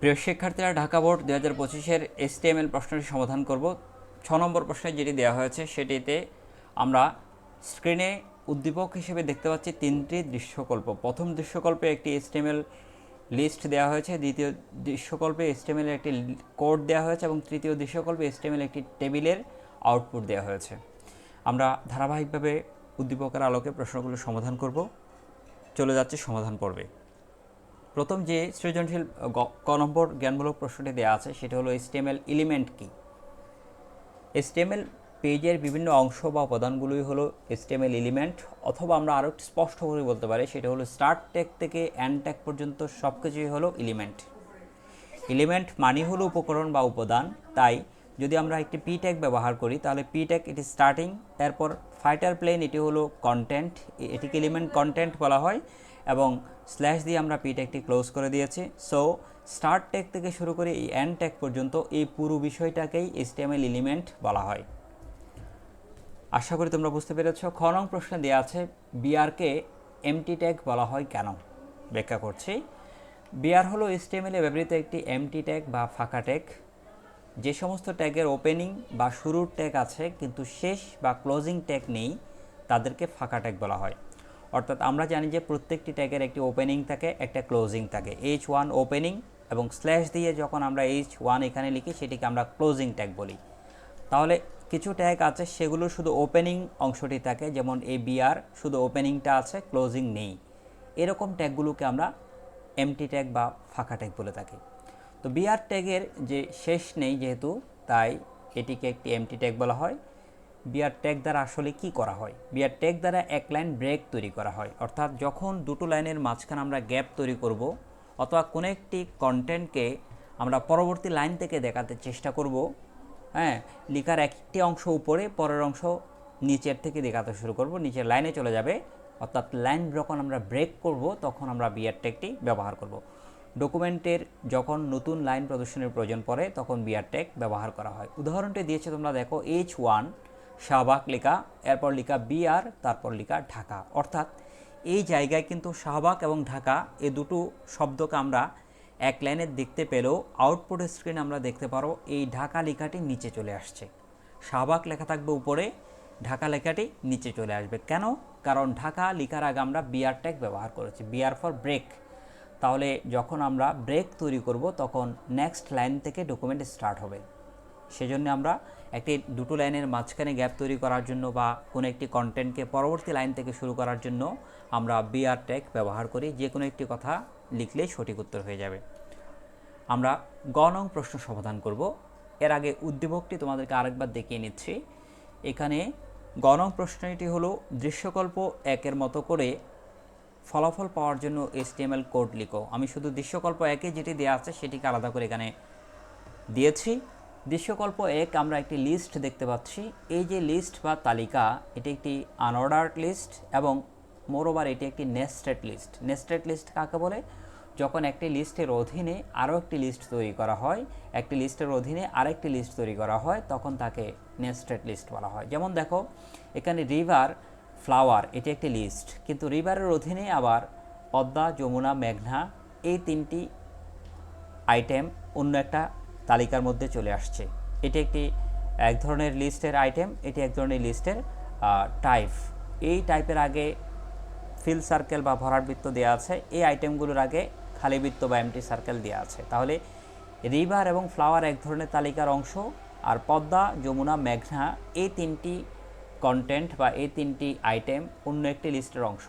প্রিয় শিক্ষার্থীরা, ঢাকা বোর্ড দু হাজার পঁচিশের এস টি এসটিএমএল প্রশ্নটি সমাধান করব। ছ নম্বর প্রশ্নে যেটি দেওয়া হয়েছে, সেটিতে আমরা স্ক্রিনে উদ্দীপক হিসেবে দেখতে পাচ্ছি তিনটি দৃশ্যকল্প। প্রথম দৃশ্যকল্পে একটি এসটিএমএল লিস্ট দেওয়া হয়েছে, দ্বিতীয় দৃশ্যকল্পে এসটিএমএল একটি কোড দেওয়া হয়েছে এবং তৃতীয় দৃশ্যকল্পে এসটিএমএল একটি টেবিলের আউটপুট দেওয়া হয়েছে। আমরা ধারাবাহিকভাবে উদ্দীপকের আলোকে প্রশ্নগুলো সমাধান করব। চলে যাচ্ছে সমাধান পর্বে। প্রথম যে সৃজনশীল ক নম্বর জ্ঞানমূলক প্রশ্নটি দেওয়া আছে, সেটা হলো এসটিএমএল এলিমেন্ট কি? এসটিএমএল পেজের বিভিন্ন অংশ বা উপাদানগুলোই হলো এসটিএমএল এলিমেন্ট অথবা আমরা আরও একটু স্পষ্ট করে বলতে পারি, সেটা হলো স্টার্ট ট্যাগ থেকে অ্যান্ড ট্যাগ পর্যন্ত সব কিছুই হলো এলিমেন্ট এলিমেন্ট মানে হলো উপকরণ বা উপাদান, তাই যদি আমরা একটি পি ট্যাগ ব্যবহার করি, তাহলে পি ট্যাগ এটি স্টার্টিং এরপর ফাইটার প্লেন এটি হলো কন্টেন্ট এটিকে এলিমেন্ট কন্টেন্ট বলা হয়, এবং স্ল্যাশ দিয়ে আমরা পি ট্যাগটি ক্লোজ করে দিয়েছি। সো স্টার্ট ট্যাগ থেকে শুরু করে এই এন্ড ট্যাগ পর্যন্ত এই পুরো বিষয়টাকেই এসটিএমএল এলিমেন্ট বলা হয়। আশা করি তোমরা বুঝতে পেরেছ। খ নং প্রশ্নে দেওয়া আছে বিআরকে এমটি ট্যাগ বলা হয় কেন? ব্যাখ্যা করছি। বিআর হলো এসটিএমএল ব্যবহৃত একটি এমটি ট্যাগ বা ফাঁকা ট্যাগ যে সমস্ত ট্যাগের ওপেনিং বা শুরুর ট্যাগ আছে, কিন্তু শেষ বা ক্লোজিং ট্যাগ নেই, তাদেরকে ফাঁকা ট্যাগ বলা হয়। অর্থাৎ আমরা জানি যে প্রত্যেকটি ট্যাগের একটি ওপেনিং থাকে, একটা ক্লোজিং থাকে। এইচ ওয়ান ওপেনিং এবং স্ল্যাশ দিয়ে যখন আমরা এইচ ওয়ান এখানে লিখি, সেটিকে আমরা ক্লোজিং ট্যাগ বলি। তাহলে কিছু ট্যাগ আছে, সেগুলো শুধু ওপেনিং অংশটি থাকে, যেমন এ বিআর শুধু ওপেনিংটা আছে ক্লোজিং নেই। এরকম ট্যাগগুলোকে আমরা এমটি ট্যাগ বা ফাঁকা ট্যাগ বলে থাকি। তো বিআর ট্যাগের যে শেষ নেই যেহেতু, তাই এটিকে একটি এমটি ট্যাগ বলা হয়। বিআর ট্যাগ দ্বারা আসলে কি করা হয়? বিআর ট্যাগ দ্বারা এক লাইন ব্রেক তৈরি করা হয়। অর্থাৎ যখন দুটো লাইনের মাঝখানে আমরা গ্যাপ তৈরি করব অথবা কোনো একটি কন্টেন্টকে আমরা পরবর্তী লাইন থেকে দেখাতে চেষ্টা করব হ্যাঁ? লিখার একটি অংশ উপরে, পরের অংশ নিচের থেকে দেখাতে শুরু করব, নিচের লাইনে চলে যাবে। অর্থাৎ লাইন যখন আমরা ব্রেক করব, তখন আমরা বিআর ট্যাগটি ব্যবহার করব। ডকুমেন্টের যখন নতুন লাইন প্রদর্শনের প্রয়োজন পড়ে, তখন বিআর ট্যাগ ব্যবহার করা হয়। উদাহরণটি দিয়েছে তোমরা দেখো এইচ ওয়ান শাহবাগ লেখা, এরপর লেখা বিআর তারপর লেখা ঢাকা। অর্থাৎ এই জায়গায় কিন্তু শাহবাগ এবং ঢাকা এ দুটো শব্দকে আমরা এক লাইনে দেখতে পেলেও আউটপুট স্ক্রিন আমরা দেখতে পারো এই ঢাকা লেখাটি নিচে চলে আসছে। শাহবাগ লেখা থাকবে উপরে, ঢাকা লেখাটি নিচে চলে আসবে। কেন? কারণ ঢাকা লেখার আগে আমরা বিআর ট্যাগ ব্যবহার করেছি বিআর ফর ব্রেক তাহলে যখন আমরা ব্রেক তৈরি করব, তখন নেক্সট লাইন থেকে ডকুমেন্ট স্টার্ট হবে। সেজন্য আমরা একটি দুটো লাইনের মাঝখানে গ্যাপ তৈরি করার জন্য বা কোনো একটি কন্টেন্টকে পরবর্তী লাইন থেকে শুরু করার জন্য আমরা বিআর ট্যাগ ব্যবহার করি। যে কোনো একটি কথা লিখলেই সঠিক উত্তর হয়ে যাবে। আমরা গ নং প্রশ্ন সমাধান করব। এর আগে উদ্দীপকটি তোমাদেরকে আরেকবার দেখিয়ে নিচ্ছি। এখানে গ নং প্রশ্নটি হলো, দৃশ্যকল্প একের মতো করে ফলাফল পাওয়ার জন্য এসটিএমএল কোড লিখো। আমি শুধু দৃশ্যকল্প একে যেটি দেওয়া আছে সেটিকে আলাদা করে এখানে দিয়েছি। দৃশ্যকল্প এক আমরা একটি লিস্ট দেখতে পাচ্ছি। এই যে লিস্ট বা তালিকা, এটি একটি আনঅর্ডার্ড লিস্ট এবং মোরওভার এটি একটি নেস্টেড লিস্ট নেস্টেড লিস্ট কাকে বলে? যখন একটি লিস্টের অধীনে আরও একটি লিস্ট তৈরি করা হয়, একটি লিস্টের অধীনে আরেকটি লিস্ট তৈরি করা হয়, তখন তাকে নেস্টেড লিস্ট বলা হয়। যেমন দেখো, এখানে রিভার ফ্লাওয়ার এটি একটি লিস্ট কিন্তু রিভারের অধীনে আবার পদ্মা, যমুনা, মেঘনা, এই তিনটি আইটেম অন্য একটা তালিকার মধ্যে চলে আসছে। এটি একটি, এক ধরনের লিস্টের আইটেম এটি এক ধরনের লিস্টের টাইপ এই টাইপের আগে ফিল সার্কেল বা ভরাট বৃত্ত দেওয়া আছে। এই আইটেমগুলোর আগে খালি বৃত্ত বা এমটি সার্কেল দেওয়া আছে। তাহলে রিভার এবং ফ্লাওয়ার এক ধরনের তালিকার অংশ, আর পদ্মা, যমুনা, মেঘনা, এই তিনটি কন্টেন্ট বা এই তিনটি আইটেম অন্য একটি লিস্টের অংশ।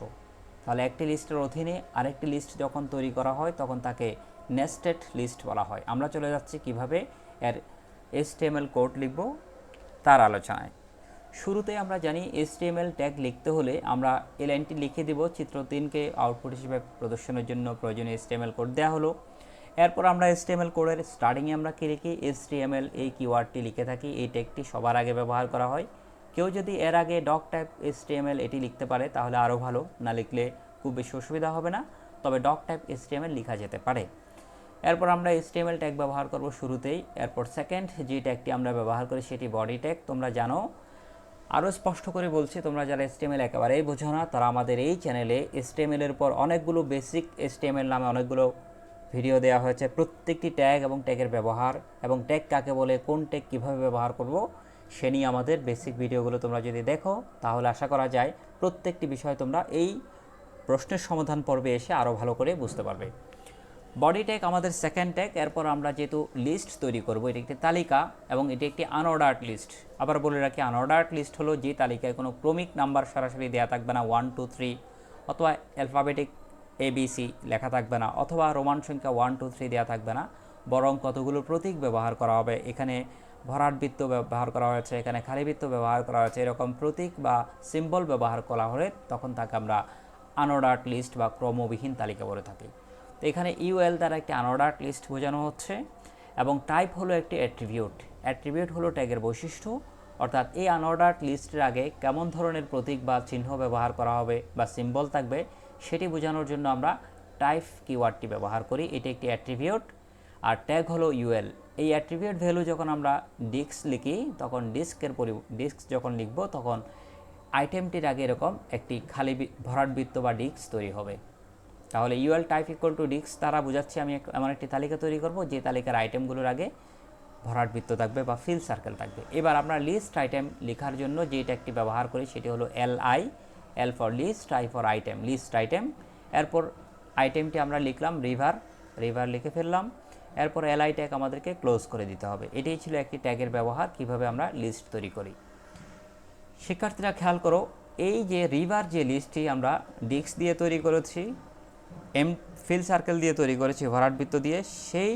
তাহলে একটি লিস্টের অধীনে আরেকটি লিস্ট যখন তৈরি করা হয়, তখন তাকে নেস্টেড লিস্ট বলা হয়। আমরা চলে যাচ্ছি কীভাবে এর এসটিএমএল কোড লিখব তার আলোচনায়। শুরুতে আমরা জানি এসটিএমএল ট্যাগ লিখতে হলে আমরা এই লাইনটি লিখে দেব, চিত্র তিনকে আউটপুট হিসেবে প্রদর্শনের জন্য প্রয়োজনীয় এসটিএমএল কোড দেওয়া হলো। এরপর আমরা এসটিএমএল কোডের স্টার্টিংয়ে আমরা কী লিখি? এসটিএমএল এই কিওয়ার্ডটি লিখে থাকি, এই ট্যাগটি সবার আগে ব্যবহার করা হয়। কেউ যদি এর আগে ডক টাইপ এসটিএমএল এটি লিখতে পারে তাহলে আরও ভালো, না লিখলে খুব বেশি অসুবিধা হবে না, তবে ডক টাইপ এসটিএমএল লেখা যেতে পারে। এরপর আমরা এসটিএমএল ট্যাগ ব্যবহার করব শুরুতেই। এরপর সেকেন্ড যে ট্যাগটি আমরা ব্যবহার করি সেটি বডি ট্যাগ তোমরা জানো, আরও স্পষ্ট করে বলছি, তোমরা যারা এসটিএমএল একেবারেই বোঝো না, তারা আমাদের এই চ্যানেলে এসটিএমএল পর অনেকগুলো বেসিক এসটিএমএল নামে অনেকগুলো ভিডিও দেওয়া হয়েছে। প্রত্যেকটি ট্যাগ এবং ট্যাগের ব্যবহার এবং ট্যাগ কাকে বলে, কোন ট্যাগ কীভাবে ব্যবহার করব, সে নিয়ে আমাদের বেসিক ভিডিওগুলো তোমরা যদি দেখো, তাহলে আশা করা যায় প্রত্যেকটি বিষয় তোমরা এই প্রশ্নের সমাধান পর্বে এসে আরও ভালো করে বুঝতে পারবে। বডি ট্যাগ আমাদের সেকেন্ড ট্যাগ এরপর আমরা যেহেতু লিস্ট তৈরি করব, এটি একটি তালিকা এবং এটি একটি আনঅর্ডার্ড লিস্ট আবার বলে রাখি আনঅর্ডার্ড লিস্ট হলো যে তালিকায় কোনো ক্রমিক নাম্বার সরাসরি দেওয়া থাকবে না ওয়ান টু থ্রি অথবা অ্যালফাবেটিক এবিসি লেখা থাকবে না, অথবা রোমান সংখ্যা ওয়ান টু থ্রি দেওয়া থাকবে না, বরং কতগুলো প্রতীক ব্যবহার করা হবে, এখানে ভরাট বৃত্ত ব্যবহার করা হয়েছে, এখানে খালি বৃত্ত ব্যবহার করা হয়েছে, এরকম প্রতীক বা সিম্বল ব্যবহার করা হলে তখন তাকে আমরা আনঅর্ডার্ড লিস্ট বা ক্রমবিহীন তালিকা বলে থাকি। তো এখানে ইউএল দ্বারা একটি আনঅর্ডার্ড লিস্ট বোঝানো হচ্ছে এবং টাইপ হলো একটি অ্যাট্রিবিউট অ্যাট্রিবিউট হলো ট্যাগের বৈশিষ্ট্য, অর্থাৎ এই আনঅর্ডার্ড লিস্টের আগে কেমন ধরনের প্রতীক বা চিহ্ন ব্যবহার করা হবে বা সিম্বল থাকবে সেটি বোঝানোর জন্য আমরা টাইপ কিওয়ার্ডটি ব্যবহার করি। এটি একটি অ্যাট্রিবিউট আর ট্যাগ হলো ইউএল। এই অ্যাট্রিবিউট ভ্যালু যখন আমরা ডিস্ক লিখি, তখন ডিস্কের পরি ডিস্ক যখন লিখব, তখন আইটেমটির আগে এরকম একটি খালি ভরাট বৃত্ত বা ডিস্ক তৈরি হবে। তাহলে UL type equal to disc তারা বোঝাচ্ছি আমি এমন একটি তালিকা তৈরি করব, যে তালিকার আইটেমগুলোর আগে ভরাট বৃত্ত থাকবে বা ফিল সার্কেল থাকবে। এবার আমরা লিস্ট আইটেম লেখার জন্য যে একটি ব্যবহার করি, সেটি হলো L I L for list I for item list item এরপর আইটেমটি আমরা লিখলাম রিভার রিভার লিখে ফেললাম। এরপর এল আই ট্যাগ আমাদেরকে ক্লোজ করে দিতে হবে। এটাই ছিল একটি ট্যাগের ব্যবহার, কীভাবে আমরা লিস্ট তৈরি করি। শিক্ষার্থীরা খেয়াল করো, এই যে রিভার যে লিস্টটি আমরা ডিস্ক দিয়ে তৈরি করেছি এম ফিল সার্কেল দিয়ে তৈরি করেছি, ভরাট বৃত্ত দিয়ে। সেই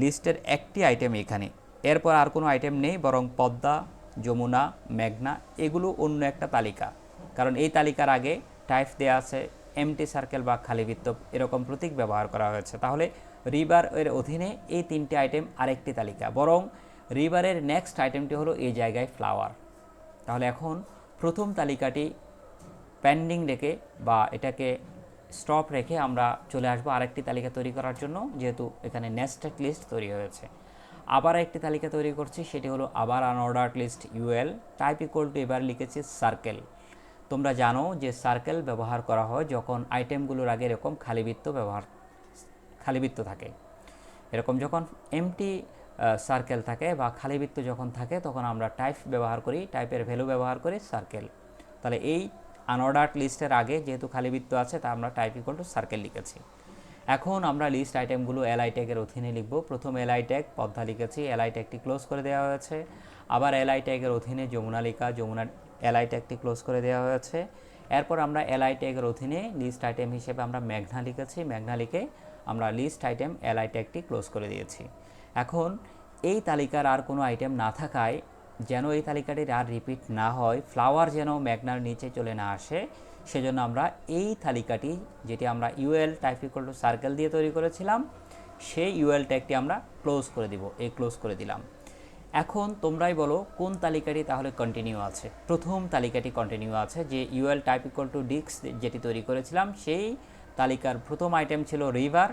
লিস্টের একটি আইটেম এখানে। এরপর আর কোনো আইটেম নেই, বরং পদ্মা, যমুনা, মেঘনা, এগুলো অন্য একটা তালিকা। কারণ এই তালিকার আগে টাইপ দেওয়া আছে এমটি সার্কেল বা খালি বৃত্ত, এরকম প্রতীক ব্যবহার করা হয়েছে। তাহলে রিভার এর অধীনে এই তিনটি আইটেম আরেকটি তালিকা। বরং রিভারের নেক্সট আইটেমটি হলো এই জায়গায় ফ্লাওয়ার তাহলে এখন প্রথম তালিকাটি পেন্ডিং রেখে বা এটাকে স্টপ রেখে আমরা চলে আসব আরেকটি তালিকা তৈরি করার জন্য, যেহেতু এখানে নেস্টেড লিস্ট তৈরি হয়েছে। আবার একটি তালিকা তৈরি করছি, সেটি হলো আবার unordered list UL type equal to এবার লিখেছি সার্কেল তোমরা জানো যে সার্কেল ব্যবহার করা হয় যখন আইটেমগুলোর আগে এরকম খালিবৃত্ত ব্যবহার, খালিবৃত্ত থাকে। এরকম যখন এমটি সার্কেল থাকে বা খালি বৃত্ত যখন থাকে, তখন আমরা টাইপ ব্যবহার করি টাইপের ভ্যালু ব্যবহার করি সার্কেল তাহলে এই আনঅর্ডার্ড লিস্টের আগে যেহেতু খালি বৃত্ত আছে, তা আমরা টাইপ ইকুয়াল টু সার্কেল লিখেছি। এখন আমরা লিস্ট আইটেমগুলো এলআই ট্যাগের অধীনে লিখব। প্রথম এলআই ট্যাগ পদ্মা লিখেছি এলআই ট্যাগটি ক্লোজ করে দেওয়া হয়েছে। আবার এলআই ট্যাগের অধীনে যমুনা লিখা, যমুনা এলআই ট্যাগটি ক্লোজ করে দেওয়া হয়েছে। এরপর আমরা এলআই ট্যাগের অধীনে লিস্ট আইটেম হিসেবে আমরা মেঘনা লিখেছি। মেঘনা লিখে আমরা লিস্ট আইটেম এলআই ট্যাগটি ক্লোজ করে দিয়েছি। এখন এই তালিকার আর কোনো আইটেম না থাকায় যেন এই তালিকাটির আর রিপিট না হয়, ফ্লাওয়ার যেন ম্যাগনার নিচে চলে না আসে, সেজন্য আমরা এই তালিকাটি, যেটি আমরা ইউএল টাইপ টু সার্কেল দিয়ে তৈরি করেছিলাম, সেই ইউএল ট্যাগটি আমরা ক্লোজ করে দিব, এই ক্লোজ করে দিলাম। এখন তোমরাই বলো, কোন তালিকাটি তাহলে কন্টিনিউ আছে? প্রথম তালিকাটি কন্টিনিউ আছে, যে ইউএল টাইপ টু ডিক্স যেটি তৈরি করেছিলাম, সেই তালিকার প্রথম আইটেম ছিল রিভার,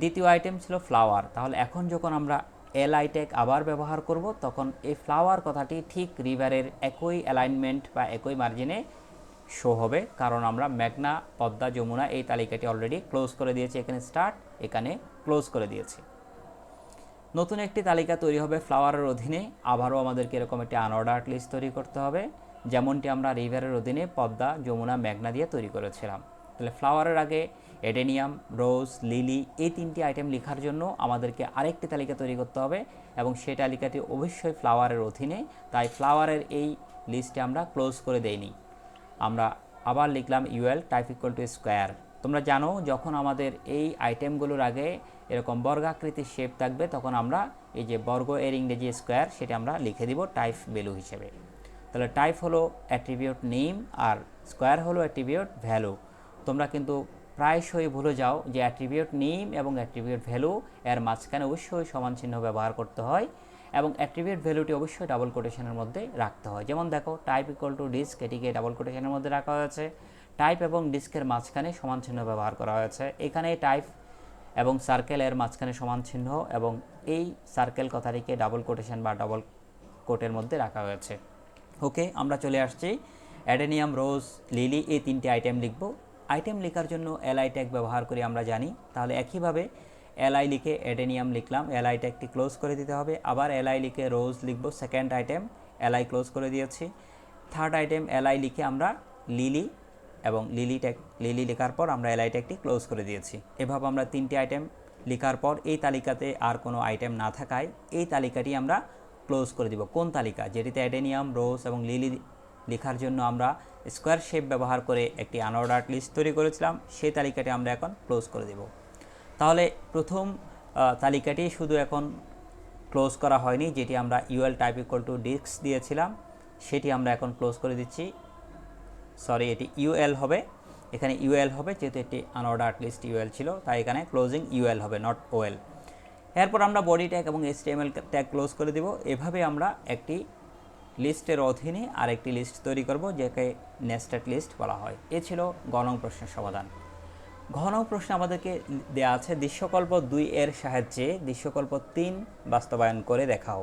দ্বিতীয় আইটেম ছিল ফ্লাওয়ার। তাহলে এখন যখন আমরা এল আইটেক আবার ব্যবহার করব, তখন এই ফ্লাওয়ার কথাটি ঠিক রিভারের একই অ্যালাইনমেন্ট বা একই মার্জিনে শো হবে। কারণ আমরা মেঘনা, পদ্মা, যমুনা এই তালিকাটি অলরেডি ক্লোজ করে দিয়েছি, এখানে স্টার্ট এখানে ক্লোজ করে দিয়েছি। নতুন একটি তালিকা তৈরি হবে ফ্লাওয়ারের অধীনে, আবারও আমাদেরকে এরকম একটি আনঅর্ডার্ড লিস্ট তৈরি করতে হবে, যেমনটি আমরা রিভারের অধীনে পদ্মা, যমুনা, মেঘনা দিয়ে তৈরি করেছিলাম। তাহলে ফ্লাওয়ারের আগে এডেনিয়াম রোজ লিলি এই তিনটি আইটেম লেখার জন্য আমাদেরকে আরেকটি তালিকা তৈরি করতে হবে এবং সেই তালিকাটি অবশ্যই ফ্লাওয়ারের অধীনে। তাই ফ্লাওয়ারের এই লিস্টে আমরা ক্লোজ করে দেইনি। আমরা আবার লিখলাম UL type equal to square তোমরা জানো, যখন আমাদের এই আইটেমগুলোর আগে এরকম বর্গাকৃতির শেপ থাকবে, তখন আমরা এই যে বর্গ এর ইংরেজি স্কোয়ার সেটা আমরা লিখে দিব টাইপ ভ্যালু হিসেবে। তাহলে টাইপ হলো অ্যাট্রিবিউট নেম আর স্কোয়ার হলো অ্যাট্রিবিউট ভ্যালু তোমরা কিন্তু প্রায়শই ভুলে যাও যে অ্যাট্রিবিউট নেম এবং অ্যাট্রিবিউট ভ্যালু এর মাঝখানে অবশ্যই সমান চিহ্ন ব্যবহার করতে হয় এবং অ্যাট্রিবিউট ভ্যালুটি অবশ্যই ডাবল কোটেশনের মধ্যে রাখতে হয়। যেমন দেখো টাইপ ইকুয়াল টু ডিস্ক এটিকে ডাবল কোটেশনের মধ্যে রাখা হয়েছে। টাইপ এবং ডিস্কের মাঝখানে সমান চিহ্ন ব্যবহার করা হয়েছে। এখানে টাইপ এবং সার্কেলের মাঝখানে সমান চিহ্ন এবং এই সার্কেল কথাটিকে ডাবল কোটেশন বা ডাবল কোটের মধ্যে রাখা হয়েছে। ওকে আমরা চলে আসছি। অ্যাডেনিয়াম রোজ লিলি এই তিনটি আইটেম লিখব। আইটেম লেখার জন্য এলআই ট্যাগ ব্যবহার করি আমরা জানি। তাহলে একইভাবে এলআই লিখে এডেনিয়াম লিখলাম। এলআইটা একটি ক্লোজ করে দিতে হবে। আবার এলআই লিখে রোজ লিখব। সেকেন্ড আইটেম এলআই ক্লোজ করে দিয়েছি। থার্ড আইটেম এলআই লিখে আমরা লিলি এবং লিলি ট্যাগ লিলি লেখার পর আমরা এলআইটা একটি ক্লোজ করে দিয়েছি। এভাবে আমরা তিনটি আইটেম লেখার পর এই তালিকাতে আর কোনো আইটেম না থাকায় এই তালিকাটি আমরা ক্লোজ করে দিব। কোন তালিকা? যেটিতে অ্যাডেনিয়াম রোজ এবং লিলি লেখার জন্য আমরা স্কোয়ার শেপ ব্যবহার করে একটি আনঅর্ডার লিস্ট তৈরি করেছিলাম, সেই তালিকাটি আমরা এখন ক্লোজ করে দেব। তাহলে প্রথম তালিকাটি শুধু এখন ক্লোজ করা হয়নি, যেটি আমরা UL type equal to disc দিয়েছিলাম, সেটি আমরা এখন ক্লোজ করে দিচ্ছি। সরি, এটি ইউএল হবে, এখানে ইউএল হবে, যেহেতু এটি আনঅর্ডার লিস্ট ইউএল ছিল, তাই এখানে ক্লোজিং ইউএল হবে, নট ওএল। এরপর আমরা বডি ট্যাগ এবং এইচটিএমএল ট্যাগ ক্লোজ করে দেব। এভাবে আমরা একটি লিস্টের অধীনে আরেকটি লিস্ট তৈরি করব, যাকে নেস্টেড লিস্ট বলা হয়। এ ছিল গণ প্রশ্নের সমাধান। ঘন প্রশ্ন আমাদেরকে দেয়া আছে, দৃশ্যকল্প দুই এর সাহায্যে দৃশ্যকল্প তিন বাস্তবায়ন করে দেখাও।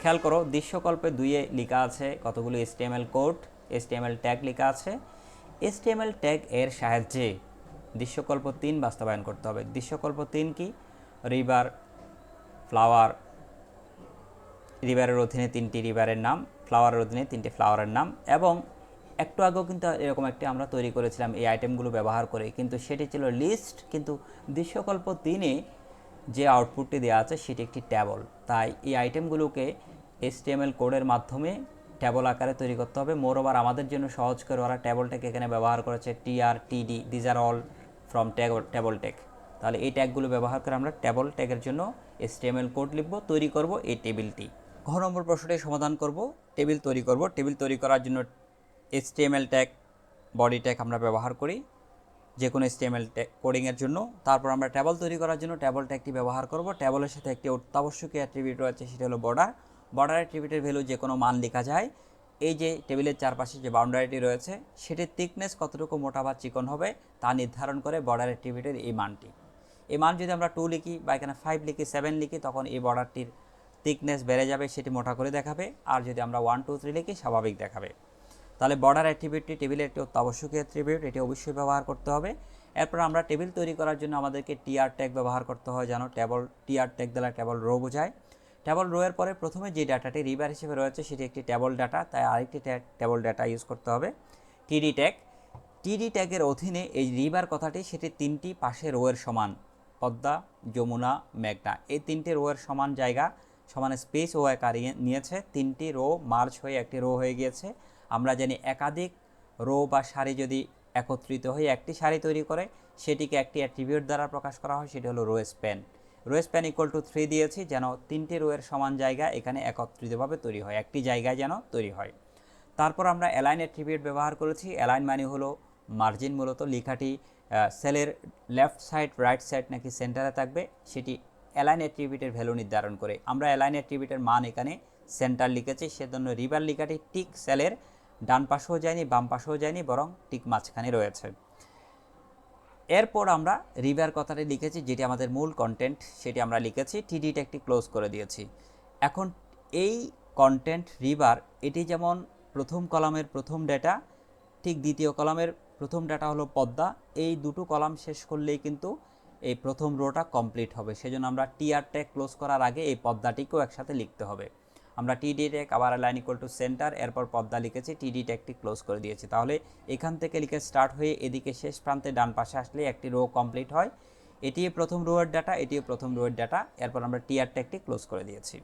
খেয়াল করো, দৃশ্যকল্পে দুইয়ে লেখা আছে কতগুলো এসটিএমএল কোড, এসটিএমএল ট্যাগ লেখা আছে। এসটিএমএল ট্যাগ এর সাহায্যে দৃশ্যকল্প তিন বাস্তবায়ন করতে হবে। দৃশ্যকল্প তিন কি? রিভার ফ্লাওয়ার, রিভারের অধীনে তিনটি রিভারের নাম ফ্লাওয়ারের অধীনে তিনটি ফ্লাওয়ারের নাম এবং একটু আগেও কিন্তু এরকম একটি আমরা তৈরি করেছিলাম এই আইটেমগুলো ব্যবহার করে। কিন্তু সেটি ছিল লিস্ট কিন্তু দৃশ্যকল্প তিনে যে আউটপুটটি দেওয়া আছে সেটি একটি ট্যাবল তাই এই আইটেমগুলোকে এসটিএমএল কোডের মাধ্যমে ট্যাবল আকারে তৈরি করতে হবে। মোরওভার আমাদের জন্য সহজ করে ওরা ট্যাবলটাকে এখানে ব্যবহার করেছে TR TD these are all from tag table tag তাহলে এই ট্যাগগুলো ব্যবহার করে আমরা ট্যাবল ট্যাগের জন্য এসটিএমএল কোড লিখব, তৈরি করব এই টেবিলটি ঘ নম্বর প্রশ্নটি সমাধান করব, টেবিল তৈরি করব। টেবিল তৈরি করার জন্য এইচটিএমএল ট্যাগ বডি ট্যাগ আমরা ব্যবহার করি যে কোনো এইচটিএমএল ট্যাগ কোডিংয়ের জন্য। তারপর আমরা ট্যাবল তৈরি করার জন্য ট্যাবল ট্যাগটি ব্যবহার করব। ট্যাবলের সাথে একটি অত্যাবশ্যকীয় অ্যাট্রিবিউট রয়েছে, সেটা হলো বর্ডার বর্ডার অ্যাট্রিবিউটের ভ্যালু যে কোনো মান লেখা যায়। এই যে টেবিলের চারপাশে যে বাউন্ডারিটি রয়েছে, সেটির থিকনেস কতটুকু মোটা বা চিকন হবে, তা নির্ধারণ করে বর্ডার অ্যাট্রিবিউটের এই মানটি। এই মান যদি আমরা টু লিখি বা এখানে ফাইভ লিখি সেভেন লিখি, তখন এই বর্ডারটির থিকনেস বেড়ে যাবে, সেটি মোটা করে দেখাবে। আর যদি আমরা ওয়ান টু থ্রি লিখি, স্বাভাবিক দেখাবে। তাহলে বর্ডার অ্যাট্রিবিউটটি টেবিলের একটি অত্যাবশ্যকীয় অ্যাট্রিবিউট এটি অবশ্যই ব্যবহার করতে হবে। এরপর আমরা টেবিল তৈরি করার জন্য আমাদেরকে টিআর ট্যাগ ব্যবহার করতে হয়, যেন টেবল টিআর ট্যাগ দ্বারা টেবল রো বোঝায়। টেবল রো এর পরে প্রথমে যে ডাটাটি রিভার হিসেবে রয়েছে, সেটি একটি টেবল ডাটা তাই আরেকটি টেবল ডাটা ইউজ করতে হবে। টিডি ট্যাগ টিডি ট্যাগের অধীনে এই রিভার কথাটি, সেটি তিনটি পাশে রোয়ের সমান, পদ্মা, যমুনা, মেঘনা। এই তিনটি রোয়ের সমান জায়গা। সমান স্পেস ও আকার নিয়েছে। তিনটি রো মার্চ হয়ে একটি রো হয়ে গিয়েছে। আমরা জানি একাধিক রো বা সারি যদি একত্রিত হয়ে একটি সারি তৈরি করে, সেটিকে একটি অ্যাট্রিবিউট দ্বারা প্রকাশ করা হয়, সেটি হলো row span. Row span equal to three দিয়েছি, যেন তিনটি রোয়ের সমান জায়গা এখানে একত্রিতভাবে তৈরি হয়, একটি জায়গায় যেন তৈরি হয়। তারপর আমরা অ্যালাইন অ্যাট্রিবিউট ব্যবহার করেছি। অ্যালাইন মানে হলো মার্জিন মূলত, লেখাটি সেলের লেফট সাইড রাইট সাইড নাকি সেন্টারে থাকবে, সেটি অ্যালাইন অ্যাট্রিবিউটের ভ্যালু নির্ধারণ করে। আমরা অ্যালাইন অ্যাট্রিবিউটের মান এখানে সেন্টার লিখেছি, সেজন্য রিভার লেখাটি টিক সেলের ডান পাশেও যায়নি, বাম পাশেও যায়নি, বরং টিক মাঝখানে রয়েছে। এরপর আমরা রিভার কথাটি লিখেছি, যেটি আমাদের মূল কন্টেন্ট সেটি আমরা লিখেছি টিডিটা একটি ক্লোজ করে দিয়েছি। এখন এই কন্টেন্ট রিভার এটি যেমন প্রথম কলামের প্রথম ডেটা ঠিক দ্বিতীয় কলামের প্রথম ডাটা হলো পদ্মা, এই দুটো কলাম শেষ করলেই কিন্তু এই প্রথম রোটা কমপ্লিট হবে। সেজন্য আমরা টিআর ট্যাগ ক্লোজ করার আগে এই পদ্মাটিকেও একসাথে লিখতে হবে। আমরা টিডি ট্যাগ আবার লাইন ইকুয়াল টু সেন্টার এরপর পদ্মা লিখেছি টিডি ট্যাগটি ক্লোজ করে দিয়েছি। তাহলে এখান থেকে লিখে স্টার্ট হয়ে এদিকে শেষ প্রান্তে ডান পাশে আসলে একটি রো কমপ্লিট হয়। এটি প্রথম রোয়ের ডাটা এটিও প্রথম রোয়ের ডাটা এরপর আমরা টিআর ট্যাগটি ক্লোজ করে দিয়েছি।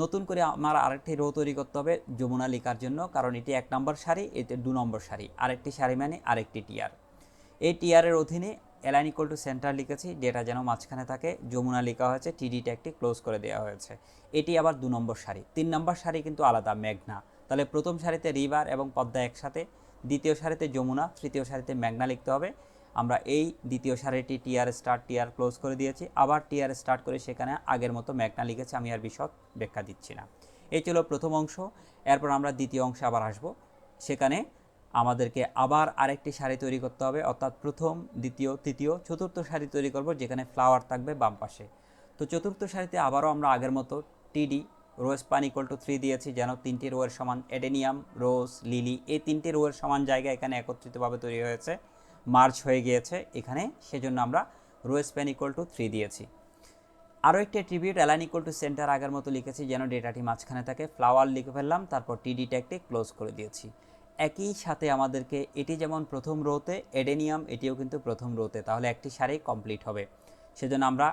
নতুন করে আমার আরেকটি রো তৈরি করতে হবে যমুনা লেখার জন্য, কারণ এটি এক নম্বর সারি এটি দু নম্বর সারি, আরেকটি সারি মানে আরেকটি টিআর এই টিআরের অধীনে এলাইন ইকুয়াল টু সেন্টার লিখেছি ডেটা যেন মাঝখানে থাকে, যমুনা লেখা হয়েছে টিডি ট্যাগটি ক্লোজ করে দেওয়া হয়েছে। এটি আবার দু নম্বর সারি। তিন নম্বর সারি কিন্তু আলাদা, মেঘনা। তাহলে প্রথম সারিতে রিভার এবং পদ্মা একসাথে, দ্বিতীয় সারিতে যমুনা, তৃতীয় সারিতে মেঘনা লিখতে হবে। আমরা এই দ্বিতীয় সারিটি টিআর স্টার্ট টিআর ক্লোজ করে দিয়েছি। আবার টিআর স্টার্ট করে সেখানে আগের মতো মেঘনা লিখেছি, আমি আর বিশদ ব্যাখ্যা দিচ্ছি না। এই ছিল প্রথম অংশ। এরপর আমরা দ্বিতীয় অংশে আবার আসব। সেখানে আমাদেরকে আবার আরেকটি শাড়ি তৈরি করতে হবে, অর্থাৎ প্রথম, দ্বিতীয়, তৃতীয়, চতুর্থ শাড়ি তৈরি করব, যেখানে ফ্লাওয়ার থাকবে বাম পাশে। তো চতুর্থ শাড়িতে আবারও আমরা আগের মতো টিডি রোজ পান ইকুয়াল টু থ্রি দিয়েছি, যেন তিনটি রোয়ের সমান এডেনিয়াম রোজ লিলি এই তিনটি রোয়ের সমান জায়গা এখানে একত্রিতভাবে তৈরি হয়েছে মার্চ হয়ে গিয়েছে, এখানে সেজন্য আমরা row span equal to three দিয়েছি। আরও একটি attribute align equal to center আগের মতো লিখেছি, যেন ডেটাটি মাঝখানে থাকে ফ্লাওয়ার লিখে ফেললাম, তারপর টিডি ট্যাগটি ক্লোজ করে দিয়েছি। একই সাথে আমাদেরকে এটি যেমন প্রথম রোতে, এডেনিয়াম এটিও কিন্তু প্রথম রোতে, তাহলে একটি সারি কমপ্লিট হবে। সেজন্য আমরা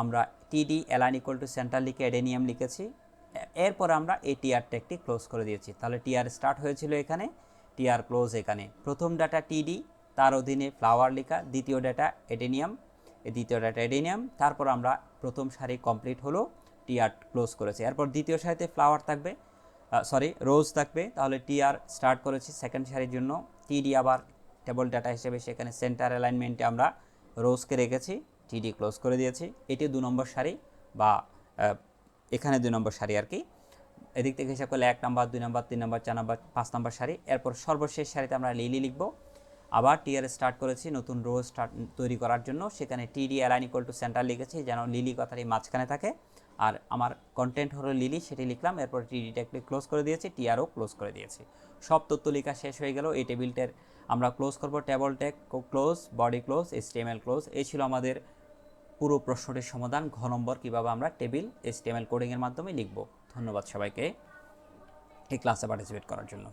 আমরা TD align equal to centre লিখে এডেনিয়াম লিখেছি। এরপর আমরা এই টিআর ট্যাগটি ক্লোজ করে দিয়েছি। তাহলে টিআর স্টার্ট হয়েছিল এখানে টিআর ক্লোজ এখানে। প্রথম ডাটা টিডি তার অধীনে ফ্লাওয়ার লেখা, দ্বিতীয় ডাটা এডেনিয়াম দ্বিতীয় ডাটা এডেনিয়াম, তারপর আমরা প্রথম সারি কমপ্লিট হলো টিআর ক্লোজ করেছি। এরপর দ্বিতীয় সারিতে ফ্লাওয়ার থাকবে সরি রোজ থাকবে। তাহলে টিআর স্টার্ট করেছি সেকেন্ড সারির জন্য। টিডি আবার টেবল ডাটা হিসেবে সেখানে সেন্টার অ্যালাইনমেন্টে আমরা রোজকে রেখেছি টিডি ক্লোজ করে দিয়েছি। এটি দু নম্বর সারি বা এখানে দুই নম্বর সারি আর কি। এদিক থেকে হিসাব করলে এক নম্বর, দুই নম্বর, তিন নম্বর, চার নাম্বার, পাঁচ নম্বর সারি। এরপর সর্বশেষ সারিতে আমরা লিলি লিখব। আবার টিআর স্টার্ট করেছি নতুন রো স্টার্ট তৈরি করার জন্য। সেখানে টিডি অ্যালাইন ইকুয়াল টু সেন্টার লিখেছি, যেন লিলি কথাটি মাঝখানে থাকে। আর আমার কন্টেন্ট হলো লিলি সেটি লিখলাম, এরপর টিডিটা একটু ক্লোজ করে দিয়েছি টিআরও ক্লোজ করে দিয়েছি। সব তথ্য লেখা শেষ হয়ে গেল, এই টেবিলটার আমরা ক্লোজ করব table tag close body close HTML close এই ছিল আমাদের পুরো প্রশ্নটির সমাধান, ঘ নম্বর কীভাবে আমরা টেবিল এসটিএমএল কোডিংয়ের মাধ্যমে লিখব। ধন্যবাদ সবাইকে, এই ক্লাসে পার্টিসিপেট করার জন্য।